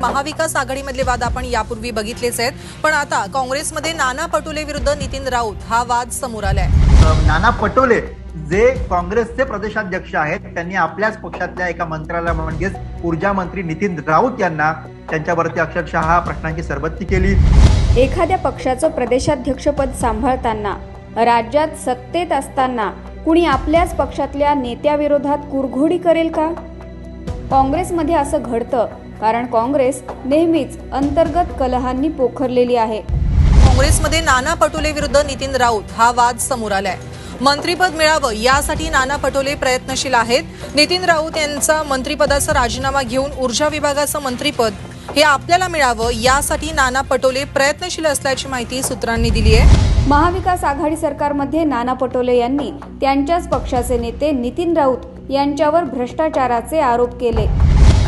महाविकास आघाडीमधले वाद आपण यापूर्वी बघितलेच आहेत. पण आता काँग्रेसमध्ये नाना पटोले विरुद्ध नितीन राऊत हा वाद समोर आलाय. नाना पटोले जे काँग्रेसचे प्रदेशाध्यक्ष आहेत त्यांनी आपल्याच पक्षातल्या एका मंत्र्याला म्हणजेच ऊर्जा मंत्री नितीन राऊत यांना त्यांच्यावरती अक्षरशः प्रश्नांची सरबत्ती केली. एखाद्या पक्षाचं प्रदेशाध्यक्षपद सांभाळताना राज्यात सत्तेत असताना कुणी आपल्याच पक्षातल्या नेत्याविरोधात कुरघोडी करेल का? काँग्रेसमध्ये असं घडतं कारण काँग्रेस नेहमीच अंतर्गत कलहांनी पोखरलेली आहे. काँग्रेसमध्ये नाना पटोले विरुद्ध नितीन राऊत हा वाद समोर आलाय. मंत्रीपद मिळावं यासाठी नाना पटोले प्रयत्नशील आहेत. नितीन राऊत यांचा मंत्रिपदाचा राजीनामा घेऊन ऊर्जा विभागाचं मंत्रीपद हे आपल्याला मिळावं यासाठी नाना पटोले प्रयत्नशील असल्याची माहिती सूत्रांनी दिली आहे. महाविकास आघाडी सरकारमध्ये नाना पटोले यांनी त्यांच्याच पक्षाचे नेते नितीन राऊत यांच्यावर भ्रष्टाचाराचे आरोप केले.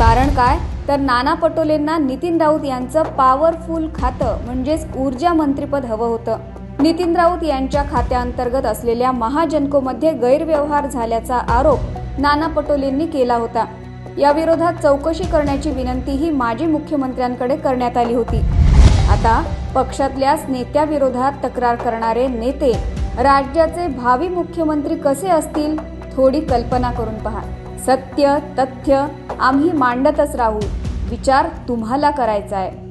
कारण काय? तर नाना पटोलेंना नितीन राऊत यांचं पॉवरफुल खातं म्हणजेच ऊर्जा मंत्रीपद हवं होतं. नितीन राऊत यांच्या खात्याअंतर्गत असलेल्या महाजनकोमध्ये गैरव्यवहार झाल्याचा आरोप नाना पटोलेंनी केला होता. या विरोधात चौकशी करण्याची विनंतीही माजी मुख्यमंत्र्यांकडे करण्यात आली होती. आता पक्षातल्याच नेत्याविरोधात तक्रार करणारे नेते राज्याचे भावी मुख्यमंत्री कसे असतील थोडी कल्पना करून पहा. सत्य तथ्य आम्ही मांडतच राहू. विचार तुम्हाला करायचा आहे.